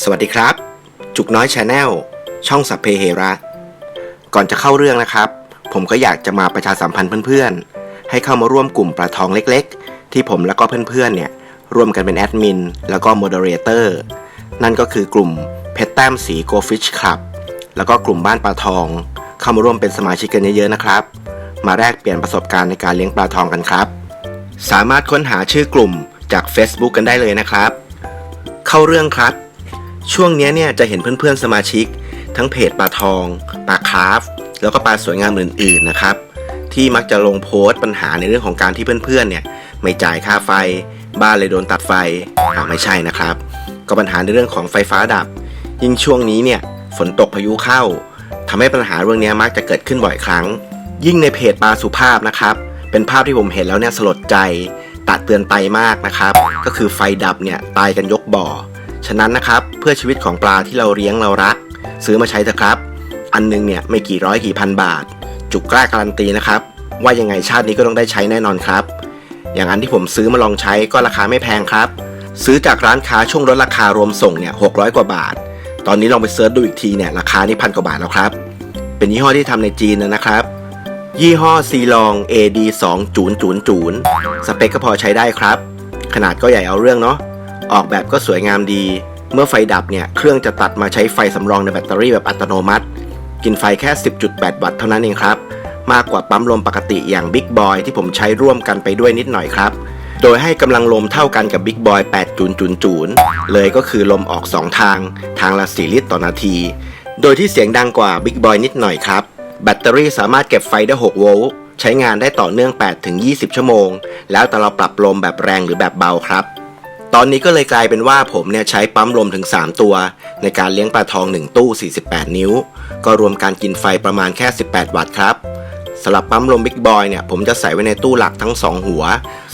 สวัสดีครับ จุกน้อยชาแนลช่องสัพเพเหระ ก่อนจะเข้าเรื่องนะครับ ผมก็อยากจะมาประชาสัมพันธ์เพื่อนๆ ให้เข้ามาร่วมกลุ่มปลาทองเล็กๆ ที่ผมแล้วก็เพื่อนๆเนี่ยร่วมกันเป็นแอดมินแล้วก็โมเดเลเตอร์นั่นก็คือกลุ่มเพชรแต้มสีโกฟิชคลับแล้วก็กลุ่มบ้านปลาทอง เข้ามาร่วมเป็นสมาชิกกันเยอะๆนะครับ มาแลกเปลี่ยนประสบการณ์ในการเลี้ยงปลาทองกันครับ สามารถค้นหาชื่อกลุ่มจาก Facebook กันได้เลยนะครับ เข้าเรื่องครับ ช่วงนี้เนี่ยจะเห็นเพื่อนๆสมาชิก ทั้งเพจปลาทองปลาคราฟ แล้วก็ปลาสวยงามอื่นๆนะครับ ที่มักจะลงโพสต์ปัญหาในเรื่องของการที่เพื่อนๆเนี่ยไม่จ่ายค่าไฟ บ้านเลยโดนตัดไฟอ่าไม่ใช่นะครับ ก็ปัญหาในเรื่องของไฟฟ้าดับ ยิ่งช่วงนี้เนี่ยฝนตกพายุเข้าทำให้ปัญหาเรื่องนี้มักจะเกิดขึ้นบ่อยครั้ง ยิ่งในเพจปลาสุภาพนะครับเป็นภาพที่ผมเห็นแล้วเนี่ยสลดใจ ตัดเตือนไปมากนะครับ ก็คือไฟดับเนี่ยตายกันยกบ่อ ฉะนั้นนะครับเพื่อชีวิตของปลาที่เราเลี้ยงเรารัก ซื้อมาใช้เถอะครับ อันหนึงเนี่ยไม่กี่ร้อยกี่พันบาท จุกกล้าการันตีนะครับ ว่ายังไงชาตินี้ก็ต้องได้ใช้แน่นอนครับ อย่างอันที่ผมซื้อมาลองใช้ก็ราคาไม่แพงครับ ซื้อจากร้านค้าช่วงลดราคารวมส่งเนี่ยหกกว่าบาท ตอนนี้ลองไปเซิร์ชดูอีกทีเนี่ยราคานี่พันกว่าบาทแล้วครับ เป็นยี่ห้อที่ทำในจีนนะครับ ยี่ห้อซีลอง AD 2 0 0 0สเปคก็พอใช้ได้ครับ ขนาดก็ใหญ่เอาเรื่องเนาะ ออกแบบก็สวยงามดี เมื่อไฟดับเนี่ย เครื่องจะตัดมาใช้ไฟสำรองในแบตเตอรี่แบบอัตโนมัติ กินไฟแค่ 10.8 วัตต์เท่านั้นเองครับ มากกว่าปั๊มลมปกติอย่าง Big Boy ที่ผมใช้ร่วมกันไปด้วยนิดหน่อยครับ โดยให้กำลังลมเท่ากันกับ Big Boy 8.00เลยก็คือลมออก 2 ทาง ทางละ 4 ลิตรต่อนาที โดยที่เสียงดังกว่า Big Boy นิดหน่อยครับ แบตเตอรี่สามารถเก็บไฟได้ 6 โวลต์ใช้งานได้ต่อเนื่อง 8-20 ชั่วโมง แล้วแต่เราปรับลมแบบแรงหรือแบบเบาครับ ตอนนี้ก็เลยกลายเป็นว่าผมเนี่ยใช้ปั๊มลมถึง 3 ตัว ในการเลี้ยงปลาทอง 1 ตู้ 48 นิ้ว ก็รวมการกินไฟประมาณแค่ 18 วัตต์ครับสำหรับปั๊มลมบิ๊กบอยเนี่ยผมจะใส่ไว้ในตู้หลักทั้ง 2 หัว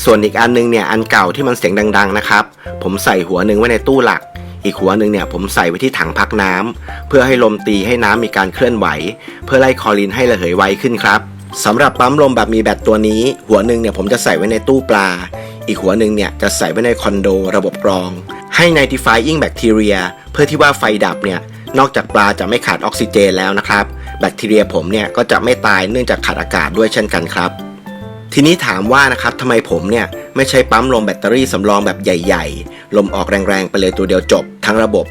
ส่วนอีกอันนึงเนี่ยอันเก่าที่มันเสียงดัง ๆ นะครับ ผมใส่หัวหนึ่งไว้ในตู้หลัก อีกหัวหนึ่งเนี่ยผมใส่ไว้ที่ถังพักน้ำเพื่อให้ลมตีให้น้ำมีการเคลื่อนไหว เพื่อไล่คอรีนให้ระเหยไวขึ้นครับสำหรับปั๊มลมแบบมีแบตตัวนี้ หัวหนึ่งเนี่ยผมจะใส่ไว้ในตู้ปลา อีกหัวหนึ่งเนี่ยจะใส่ไว้ในคอนโดระบบกรอง ให้ nitrifying bacteria เพื่อที่ว่าไฟดับเนี่ยนอกจากปลาจะไม่ขาดออกซิเจนแล้วนะครับแบคทีเรียผมเนี่ยก็จะไม่ตายเนื่องจากขาดอากาศด้วยเช่นกันครับ ทีนี้ถามว่านะครับทำไมผมเนี่ยไม่ใช้ปั๊มลมแบตเตอรี่สำรองแบบใหญ่ ๆ ลมออกแรงๆไปเลยตัวเดียวจบทั้งระบบ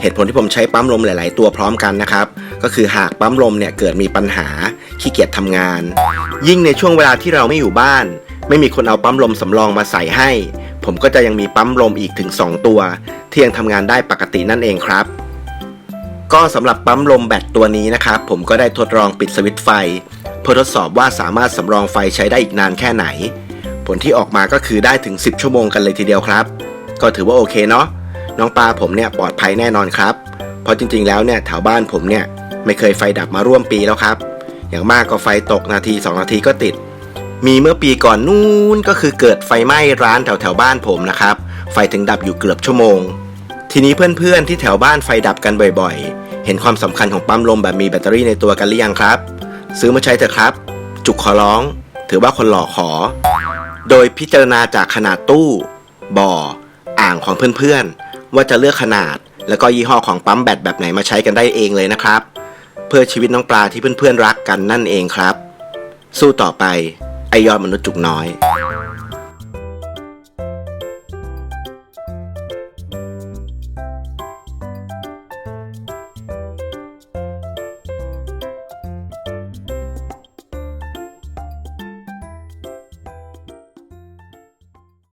เหตุผลที่ผมใช้ปั๊มลมหลาย ๆ ตัวพร้อมกันนะครับ ก็คือหากปั๊มลมเนี่ยเกิดมีปัญหาขี้เกียจทำงาน ยิ่งในช่วงเวลาที่เราไม่อยู่บ้าน ไม่มีคนเอาปั๊มลมสำรองมาใส่ให้ ผมก็จะยังมีปั๊มลมอีกถึง 2 ตัว ที่ยังทำงานได้ปกตินั่นเองครับก็สำหรับปั๊มลมแบตตัวนี้นะครับผมก็ได้ทดลองปิดสวิตช์ไฟ เพื่อทดสอบว่าสามารถสำรองไฟใช้ได้อีกนานแค่ไหน ผลที่ออกมาก็คือได้ถึง 10 ชั่วโมงกันเลยทีเดียวครับ ก็ถือว่าโอเคเนาะน้องปลาผมเนี่ยปลอดภัยแน่นอนครับ เพราะจริง ๆ แล้วเนี่ยแถวบ้านผมเนี่ยไม่เคยไฟดับมาร่วมปีแล้วครับ อย่างมากก็ไฟตกนาที 2 นาทีก็ติด มีเมื่อปีก่อนนู้นก็คือเกิดไฟไหม้ร้านแถวแถวบ้านผมนะครับ ไฟถึงดับอยู่เกือบชั่วโมง ทีนี้เพื่อนๆที่แถวบ้านไฟดับกันบ่อยๆ เห็นความสำคัญของปั๊มลมแบบมีแบตเตอรี่ในตัวกันหรือยังครับ ซื้อมาใช้เถอะครับ จุกขอร้อง ถือว่าคนหล่อขอ โดยพิจารณาจากขนาดตู้ บ่อ อ่างของเพื่อนๆ ว่าจะเลือกขนาด แล้วก็ยี่ห้อของปั๊มแบตแบบไหนมาใช้กันได้เองเลยนะครับ เพื่อชีวิตน้องปลาที่เพื่อนๆรักกันนั่นเองครับ สู้ต่อไปไอยอดมนุษย์จุกน้อย